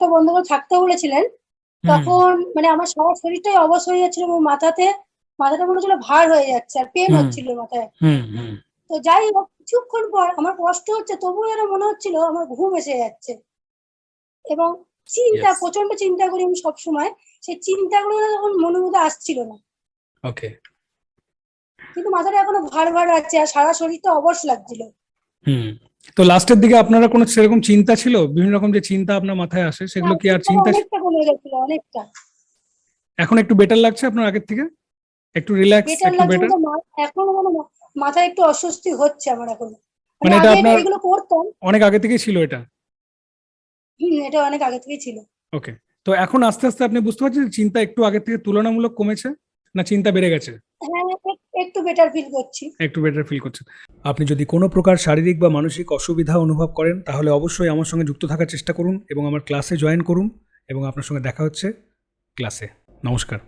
চোখটা বন্ধ করে থাকতে বলেছিলেন তখন মানে আমার সারা শরীরটাই অবশ হয়ে যাচ্ছিল এবং মাথাতে মাথাটা মনে হচ্ছিল ভার হয়ে যাচ্ছে আর পেন হচ্ছিল মাথায়। তো যাই হোক কিছুক্ষণ পর আমার কষ্ট হচ্ছে তবুও যেন মনে হচ্ছিল আমার ঘুম এসে যাচ্ছে। এবং চিন্তা প্রচণ্ড চিন্তা করি আমি সবসময় সেই চিন্তাগুলো তখন মনের মধ্যে আসছিল না। ওকে কিন্তু মাথাটা এখনও ভার ভার আছে আর সারা শরীরটা অবশ লাগছিল। হুম। তো লাস্টের দিকে আপনারা কোনো সেরকম চিন্তা ছিল? বিভিন্ন রকম যে চিন্তা আপনার মাথায় আসে সেগুলো কি আর চিন্তা অনেকটা কমে গেছিল অনেকটা। এখন একটু বেটার লাগছে আপনার আগের থেকে? একটু রিল্যাক্স একটু বেটার এখন মানে মাথায় একটু অস্বস্তি হচ্ছে আমার এখন। মানে মানে এটা আগে আপনার- এগুলো করতাম। অনেক আগে থেকেই ছিল এটা? হুম এটা অনেক আগে থেকেই ছিল। ওকে তো এখন আস্তে আস্তে আপনি বুঝতে পারছেন চিন্তা একটু আগের থেকে তুলনামূলক কমেছে না চিন্তা বেড়ে গেছে? বেটার ফিল করছি। একটু বেটার ফিল করছেন আপনি যদি কোনো প্রকার শারীরিক বা মানসিক অসুবিধা অনুভব করেন, তাহলে অবশ্যই আমার সঙ্গে যুক্ত থাকার চেষ্টা করুন এবং আমার ক্লাসে জয়েন করুন এবং আপনার সঙ্গে দেখা হচ্ছে ক্লাসে নমস্কার।